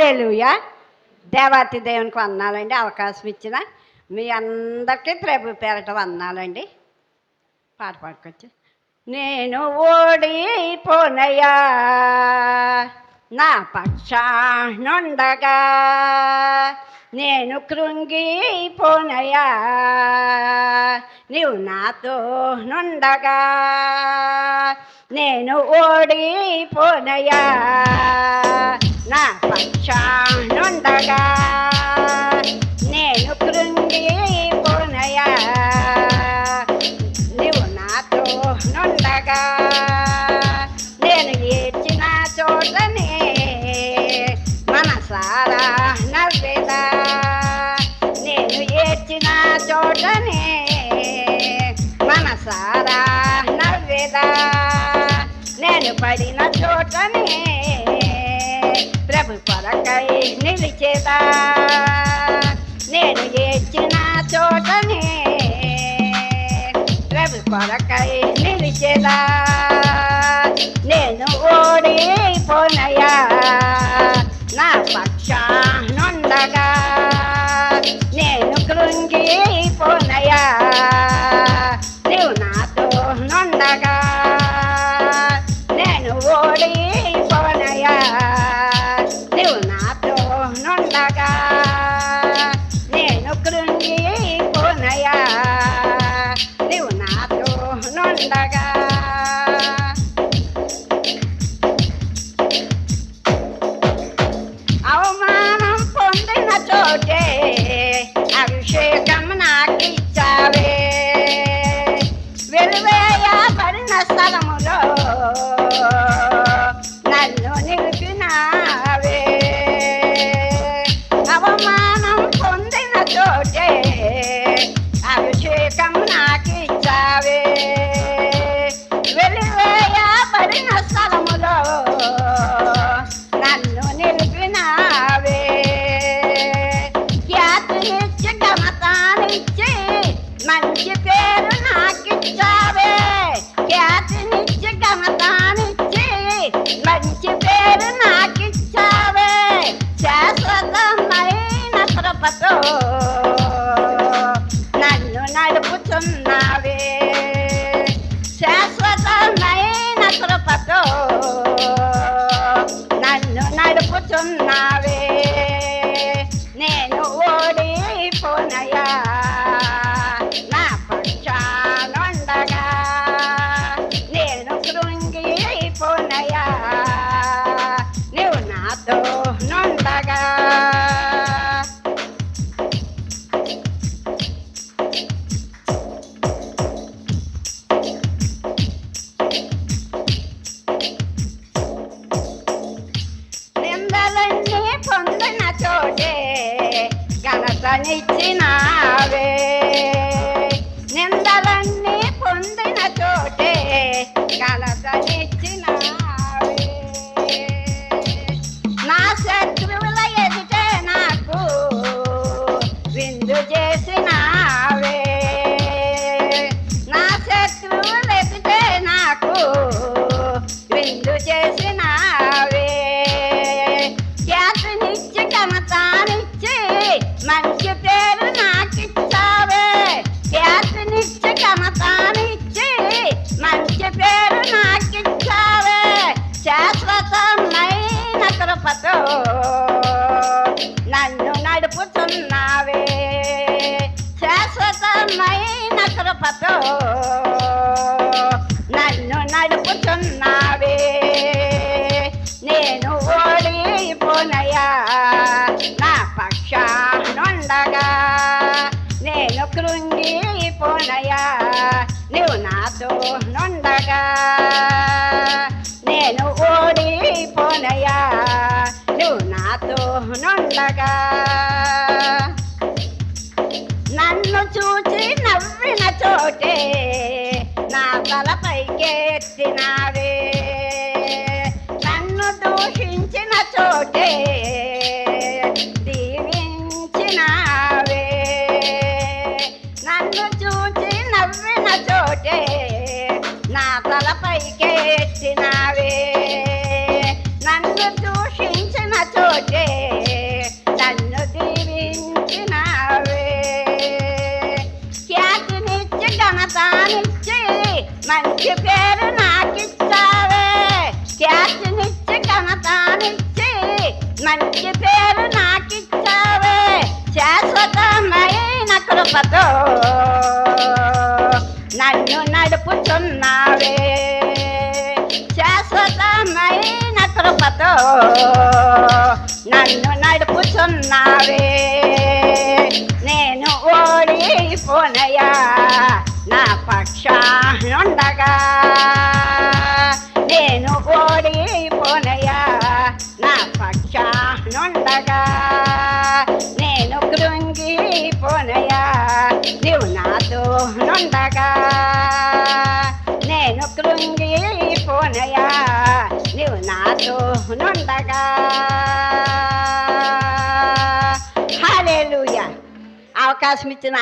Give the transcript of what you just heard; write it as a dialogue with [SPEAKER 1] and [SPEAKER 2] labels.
[SPEAKER 1] Hallelujah దేవాతి దేవునికి వందనాలండి. అవకాశం ఇచ్చిన మీ అందరికీ ప్రభు పేరట వందనాలండి. పాట పాడుకొచ్చి నేను ఓడిపోనయ్యా. నా పక్షానుండగా నేను కృంగిపోనయ్యా. నీవు నాతో నుండగా నేను ఓడిపోనయ్యా. నా పక్షానుండగా నేను కృంగిపోనయ్యా నువ్వు నాతో నుండగా నేను ఏడ్చిన చోటనే మనసారా నవ్వేదా నేను ఏడ్చిన చోటనే మనసారా నవ్వేదా నేను పడిన చోటనే ప్రభు కొరకై నిలిచేదా నేను ఏడ్చిన చోటనే ప్రభు కొరకై నిలిచేదా నేను ఓడిపోనయా నా పక్షా నుండగా నేను కృంగిపోనయా నీవు నాతో నుండగా శాశ్వతమైన కృపతో నన్ను ఘనతనిచ్చినావే నిందలన్నీ పొందిన చోటే ఘనతనిచ్చినావే నన్ను నడుపుతున్నావే. శాశ్వతమైన కృపతో నన్ను నడుపుతున్నావే. నేను ఓడిపోనయా నా పక్షానుండగా నేను కృంగిపోనయా నువ్వు నాతో నుండగా ఉండగా నన్ను చూచి నవ్విన చోటే నా తలపైకెత్తినావే నన్ను దూషించిన చోటే దీవించినావే. నన్ను చూచి నవ్విన చోటే నా తలపైకెత్తినావే నన్ను దూషించిన చోటే కృపతో నన్ను నడుపుతున్నావే శాశ్వతమైన కృపతో నన్ను నడుపుతున్నావే నేను ఓడిపోనయా నా పక్షానుండగా. నేను ఓడిపోనయా నా పక్షానుండగా. నీవు నాతో నుండగా నేను కృంగిపోనయా నీవు నాతో నుండగా హాలేలుయా అవకాశం ఇచ్చిన